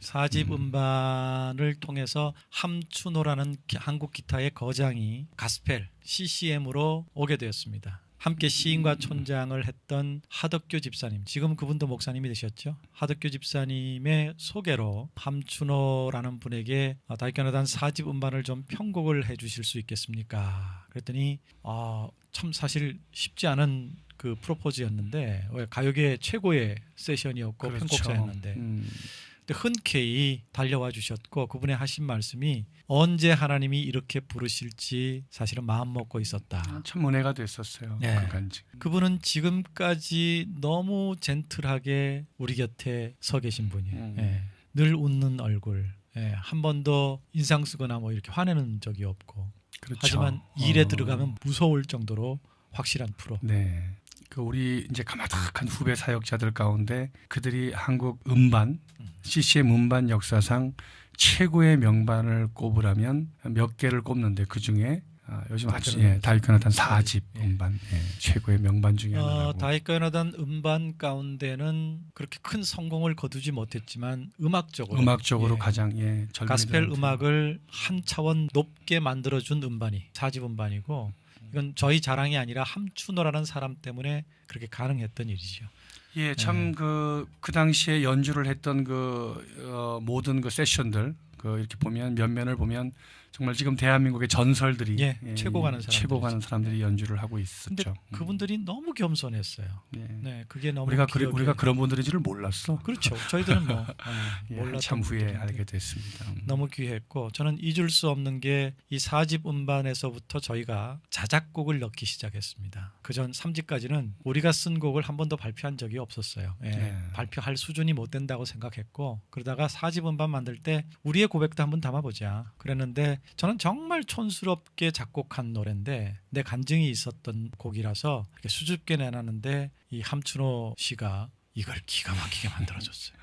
사집 음반을 통해서 함춘호라는 기- 한국 기타의 거장이 가스펠 CCM으로 오게 되었습니다. 함께 시인과 촌장을 했던 하덕교 집사님, 지금 그분도 목사님이 되셨죠. 하덕교 집사님의 소개로 함춘호라는 분에게 아, 다이캐나단 사집 음반을 좀 편곡을 해 주실 수 있겠습니까? 그랬더니 아, 참 사실 쉽지 않은 그 프로포즈였는데 왜 가요계 최고의 세션이었고 그렇죠. 편곡자였는데 음. 흔쾌히 달려와 주셨고 그분의 하신 말씀이 언제 하나님이 이렇게 부르실지 사실은 마음 먹고 있었다. 참 은혜가 됐었어요. 네. 그 간증. 그분은 지금까지 너무 젠틀하게 우리 곁에 서 계신 분이에요. 음. 예. 늘 웃는 얼굴. 예. 한 번도 인상 쓰거나 뭐 이렇게 화내는 적이 없고. 그렇죠. 하지만 일에 어. 들어가면 무서울 정도로 확실한 프로. 네. 그 우리 이제 가마득한 후배 사역자들 가운데 그들이 한국 음반 음. CCM 음반 역사상 최고의 명반을 꼽으라면 몇 개를 꼽는데 그 중에 아, 요즘 아주 예, 다이크나탄 4집 예. 음반 예, 최고의 명반 중에 어, 하나라고. 다이커나단 음반 가운데는 그렇게 큰 성공을 거두지 못했지만 음악적으로 음악적으로 예. 가장 예, 가스펠 음악을 한 차원 높게 만들어준 음반이 사집 음반이고 이건 저희 자랑이 아니라 함춘호라는 사람 때문에 그렇게 가능했던 일이죠. 예, 참그그 당시에 연주를 했던 그 어, 모든 그 세션들 그 이렇게 보면 면면을 보면 정말 지금 대한민국의 전설들이 예, 최고 가는 사람들이죠. 최고 가는 사람들이 연주를 하고 있었죠. 음. 그분들이 너무 겸손했어요. 예. 네, 그게 너무 우리가 기억에- 우리가 그런 분들인 줄을 몰랐어. 그렇죠. 저희들은 뭐 예, 몰랐던 한참 후에. 알게 됐습니다. 음. 너무 귀했고 저는 잊을 수 없는 게 이 사집 음반에서부터 저희가 자작곡을 넣기 시작했습니다. 그전 3집까지는 우리가 쓴 곡을 한 번도 발표한 적이 없었어요. 예, 네. 발표할 수준이 못 된다고 생각했고 그러다가 사집 음반 만들 때 우리의 고백도 한번 담아보자 그랬는데 저는 정말 촌스럽게 작곡한 노래인데 내 간증이 있었던 곡이라서 수줍게 내놨는데 이 함춘호 씨가 이걸 기가 막히게 만들어줬어요.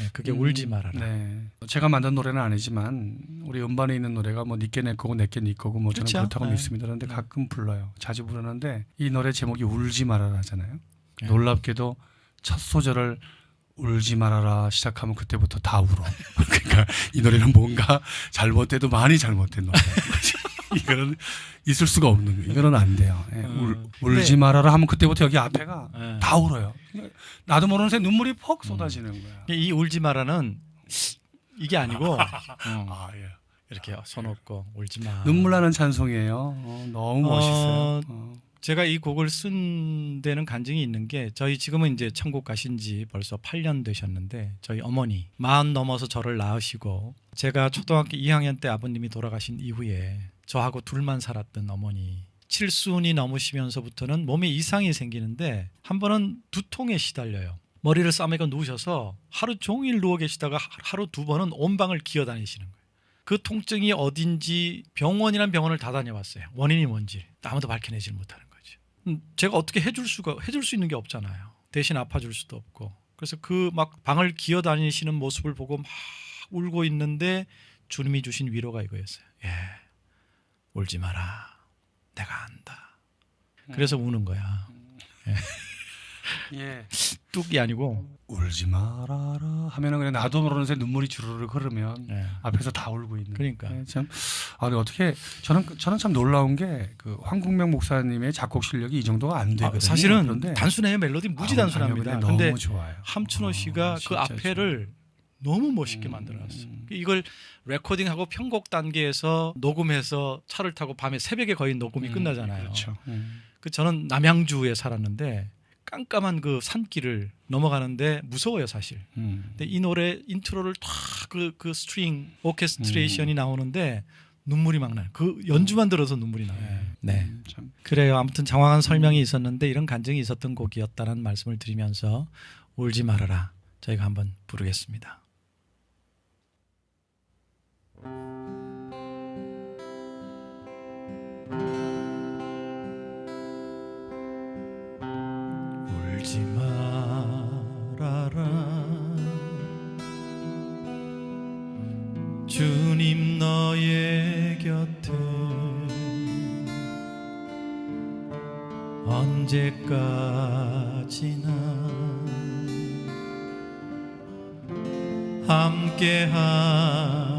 예, 그게 음, 울지 말아라. 네. 제가 만든 노래는 아니지만 우리 음반에 있는 노래가 뭐 니께 내 거고 내게 네 거고 뭐 저는 그렇죠. 그렇다고 네. 믿습니다. 그런데 네. 가끔 불러요. 자주 부르는데 이 노래 제목이 울지 말아라잖아요. 네. 놀랍게도 첫 소절을 울지 말아라 시작하면 그때부터 다 울어. 그러니까 이 노래는 뭔가 잘못돼도 많이 잘못된 노래. 이거는 있을 수가 없는 거예요. 이거는 안 돼요. 예, 울, 음. 울지 근데- 말아라 하면 그때부터 여기 앞에가 예. 다 울어요. 나도 모르는 새 눈물이 퍽 쏟아지는 거야. 이 울지 마라는 이게 아니고 어, 아, 예. 이렇게 손 얹고 울지 마. 눈물 나는 찬송이에요. 어, 너무 어, 멋있어요. 어. 제가 이 곡을 쓴 데는 간증이 있는 게 저희 지금은 이제 천국 가신 지 벌써 8년 되셨는데 저희 어머니 마흔 넘어서 저를 낳으시고 제가 초등학교 2학년 때 아버님이 돌아가신 이후에 저하고 둘만 살았던 어머니 칠순이 넘으시면서부터는 몸에 이상이 생기는데 한 번은 두통에 시달려요. 머리를 싸매고 누우셔서 하루 종일 누워 계시다가 하- 하루 두 번은 온 방을 기어 다니시는 거예요. 그 통증이 어딘지 병원이란 병원을 다 다녀봤어요. 원인이 뭔지 아무도 밝혀내질 못하는 제가 어떻게 해줄 수가 해줄 수 있는 게 없잖아요. 대신 아파줄 수도 없고. 그래서 그 막 방을 기어 다니시는 모습을 보고 막 울고 있는데 주님이 주신 위로가 이거였어요. 예, 울지 마라. 내가 안다. 그래서 우는 거야. 예. 뚝이 아니고. 울지 말아라 하면은 그냥 나도 모르는 새 눈물이 주르륵 흐르면 예. 앞에서 다 울고 있는. 그러니까. 예, 참. 아, 근데 어떻게 저는 저는 참 놀라운 게 그 황국명 목사님의 작곡 실력이 이 정도가 안 되거든요. 아, 사실은 그런데 단순해요. 멜로디 무지 아우, 단순합니다. 근데 너무 좋아요. 함춘호 어, 씨가 그 진짜 앞에를 너무 멋있게 음, 만들어놨어요. 음. 이걸 레코딩하고 편곡 단계에서 녹음해서 차를 타고 밤에 새벽에 거의 녹음이 음, 끝나잖아요. 그렇죠. 음. 그 저는 남양주에 살았는데 깜깜한 그 산길을 넘어가는데 무서워요 사실. 음. 근데 이 노래 인트로를 탁그 그 스트링 오케스트레이션이 음. 나오는데 눈물이 막 나요. 그 연주만 들어서 눈물이 나요. 네. 음, 참. 그래요. 아무튼 장황한 설명이 있었는데 이런 간증이 있었던 곡이었다는 말씀을 드리면서 울지 말아라. 저희가 한번 부르겠습니다. 언제까지나 함께하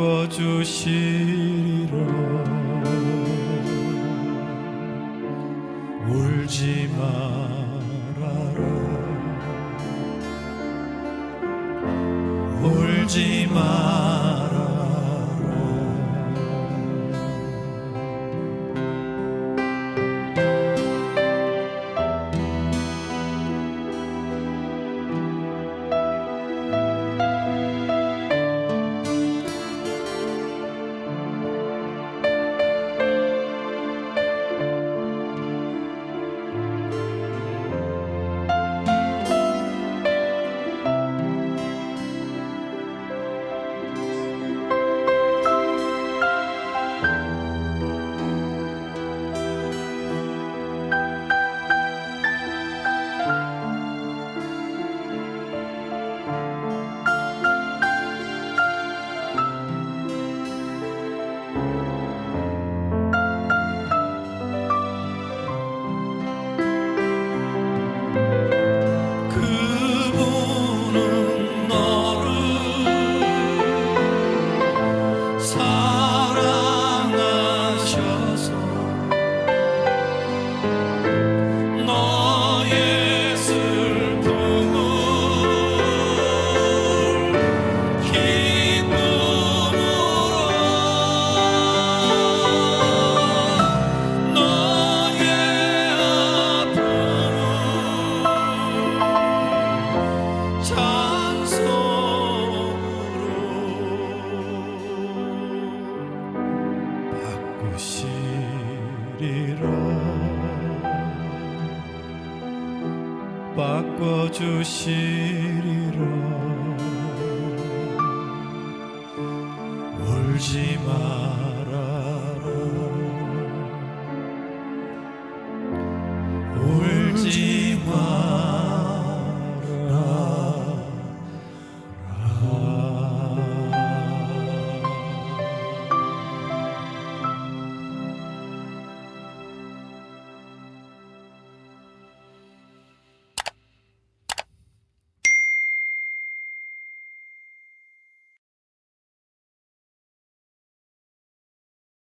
읽어주시리라. 울지 말아라. 울지 마. 주리라 바꿔 주시리라 울지 마.